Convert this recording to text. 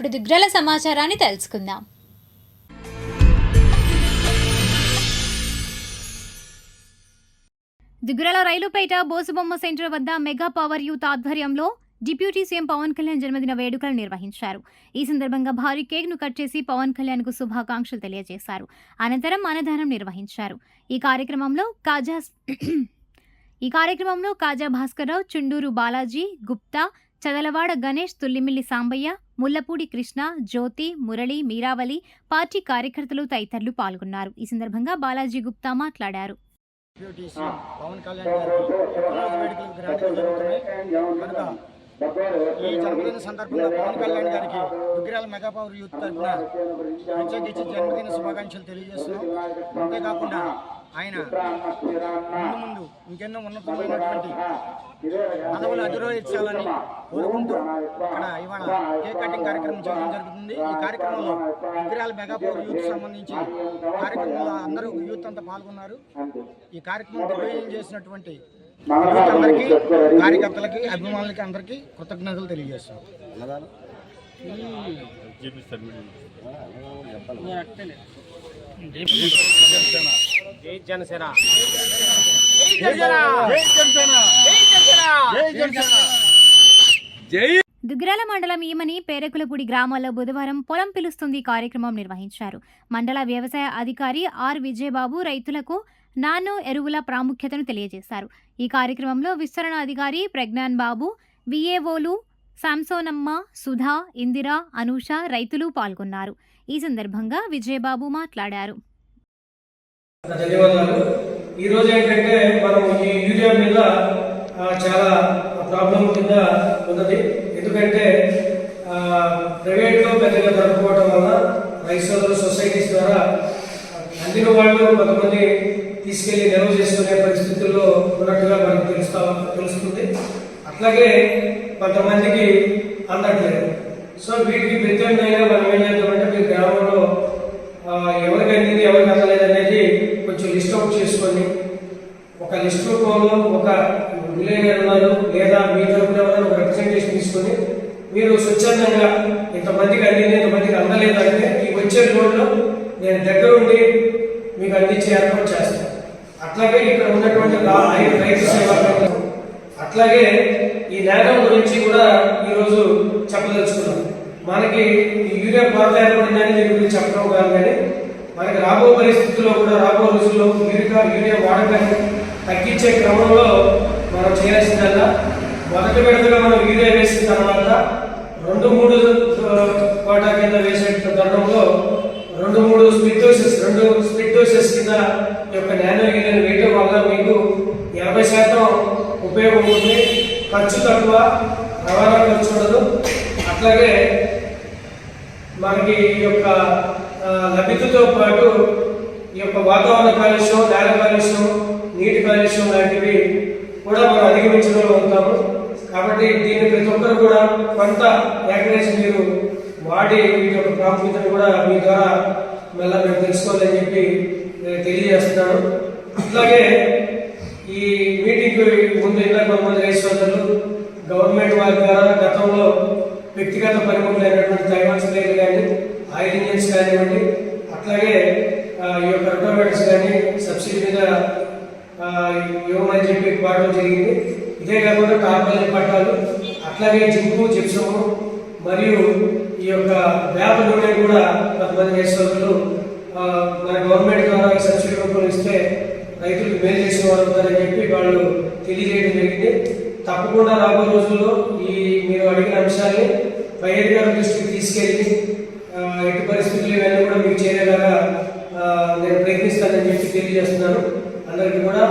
ఇప్పుడు దిగ్రల సమాచారాన్ని తెలుసుకుందాం. దిగురల రైలుపేట బోసుబొమ్మ సెంటర్ వద్ద మెగా పవర్ యూత్ ఆధ్వర్యంలో డిప్యూటీ సీఎం పవన్ కళ్యాణ్ జన్మదిన వేడుకలు నిర్వహించారు. ఈ సందర్భంగా భారీ కేక్ను కట్ చేసి పవన్ కళ్యాణ్కు శుభాకాంక్షలు తెలియజేశారు. అనంతరం అన్నదానం నిర్వహించారు. ఈ కార్యక్రమంలో కాజా ఈ కార్యక్రమంలో కాజా భాస్కర్రావు చుండూరు బాలాజీ గుప్తా చదలవాడ గణేష్ తుల్లిమిల్లి సాంబయ్య ముల్లపూడి కృష్ణ జ్యోతి మురళి మీరావళి పార్టీ కార్యకర్తలు తదితరులు పాల్గొన్నారు. ఈ సందర్భంగా బాలాజీ గుప్తా మాట్లాడారు. పవన్ కళ్యాణ్ గారు ఈ జన్మదిన సందర్భంగా పవన్ కళ్యాణ్ గారికి దుగ్గిరాల మెగా పవర్ యూత్ తరఫున ప్రత్యేకించి జన్మదిన శుభాకాంక్షలు తెలియజేస్తున్నాం అంతేకాకుండా ఆయన ముందు ముందు ఇంకెన్నో ఉన్నతమైనటువంటి పదవులు అధిరోహించాలని కోరుకుంటూ ఇక్కడ ఇవాళ కేక్ కటింగ్ కార్యక్రమం చేయడం జరుగుతుంది. ఈ కార్యక్రమంలో విగ్రహాల మెగాపవర్ యూత్ సంబంధించి కార్యక్రమంలో అందరూ యూత్ అంతా పాల్గొన్నారు. ఈ కార్యక్రమం దిగ్విజయం చేసినటువంటి అందరికీ కార్యకర్తలకి అభిమానులకి అందరికీ కృతజ్ఞతలు తెలియజేస్తాం జై జనసేన దుగ్గిరాల మండలం ఈమని పేరకులపూడి గ్రామాల్లో బుధవారం పొలం పిలుస్తుంది కార్యక్రమం నిర్వహించారు. మండల వ్యవసాయ అధికారి ఆర్ విజయబాబు రైతులకు నానో ఎరువుల ప్రాముఖ్యతను తెలియజేశారు. ఈ కార్యక్రమంలో విస్తరణ అధికారి ప్రజ్ఞాన్ బాబు విఏఓలు శాంసోనమ్మ సుధా ఇందిర అనూష రైతులు పాల్గొన్నారు. ఈ సందర్భంగా విజయబాబు మాట్లాడారు. ధన్యవాదాలు. ఈ రోజు ఏంటంటే మనం ఈ యూరియా మీద చాలా ప్రాబ్లం కింద ఉన్నది. ఎందుకంటే ఆ, ప్రైవేట్లో పెద్దగా దొరకపోవడం వల్ల రైతు సొసైటీస్ ద్వారా అందిన వాళ్ళు కొంతమంది తీసుకెళ్ళి నిల్వ చేసుకునే పరిస్థితుల్లో ఉన్నట్టుగా మనకు తెలుస్తా తెలుస్తుంది. అట్లాగే కొంతమందికి అందట్లేదు. సో వీటికి ప్రత్యేకంగా మనం ఏం చేద్దామంటే మీ గ్రామంలో ఎవరికి అందింది ఎవరికి అందలేదు అనేది కొంచెం లిస్ట్ అవుట్ చేసుకొని ఒక లిస్ట్ రూపంలో ఒక విలేకరు లేదా మీ తరపున ఎవరైనా ఒక రిప్రజెంటేషన్ తీసుకొని మీరు స్వచ్ఛందంగా ఇంతమందికి అందింది ఇంతమందికి అందలేదు అంటే ఈ వచ్చే రోజుల్లో నేను దగ్గర ఉండి మీకు అందించే ఏర్పాటు చేస్తాను. అట్లాగే ఇక్కడ ఉన్నటువంటి ఐదు రైతు సేవా అట్లాగే ఈ నేరం గురించి కూడా ఈరోజు చెప్పదలుచుకున్నాం. మనకి ఈ యూరియా కొరత ఏర్పడిందని దీని గురించి చెప్పడం కాదు కానీ మనకి రాబో పరిస్థితుల్లో కూడా రాబో రోజుల్లో యూరియా యూరియా వాడకాన్ని తగ్గించే క్రమంలో మనం చేయాల్సిందల్లా. మొదటి విడతగా మనం యూరియా వేసిన తర్వాత రెండు మూడు కోటా కింద వేసే తరుణంలో రెండు మూడు స్ప్లిట్ డోసెస్ రెండు స్ప్లిట్ డోసెస్ కింద ఈ యొక్క నానో యూరియాని వేయటం వల్ల మీకు ఎనభై శాతం ఉపయోగం ఉంది. ఖర్చు తక్కువ రవాణా ఖర్చు ఉండదు. అట్లాగే మనకి ఈ యొక్క లభ్యతతో పాటు ఈ యొక్క వాతావరణ కాలుష్యం నేల కాలుష్యం నీటి కాలుష్యం లాంటివి కూడా మనం అధిగమించడంలో ఉంటాము కాబట్టి దీన్ని ప్రతి ఒక్కరు కూడా కొంత ఏకరేసి మీరు వాడి ప్రాముఖ్యతను కూడా మీ ద్వారా మళ్ళీ మేము తెలుసుకోవాలని చెప్పి నేను తెలియజేస్తున్నాను. అట్లాగే ఈ మీటింగ్ ముందు ఇందాక కొంతమంది రైతు సోదరులు గవర్నమెంట్ వారి ద్వారా గతంలో వ్యక్తిగత పనిముట్లైనటువంటి తైవాన్స్ ప్లేయర్లు కానీ ఆయిల్ ఇంజన్స్ కానివ్వండి అట్లాగే ఈ యొక్క రిక్వైర్మెంట్స్ కానీ సబ్సిడీ మీద ఇవ్వమని చెప్పి వాడడం జరిగింది. ఇదే కాకుండా టార్పలిన్ పట్టాలు అట్లాగే జింకు జిప్సము మరియు ఈ యొక్క వేప నూనె కూడా కొంతమంది రైతులు ఆ, మన గవర్నమెంట్ ద్వారా సబ్సిడీ రూపంలో ఇస్తే రైతులకు మేలు చేసిన అని చెప్పి వాళ్ళు తెలియజేయడం జరిగింది. తప్పకుండా రాబోయే రోజుల్లో ఈ మీరు అడిగిన అంశాన్ని పై గారి దృష్టికి తీసుకెళ్ళి ఎట్టి పరిస్థితులు ఇవన్నీ కూడా మీకు చేరేలాగా నేను ప్రయత్నిస్తానని చెప్పి తెలియజేస్తున్నాను. అందరికీ కూడా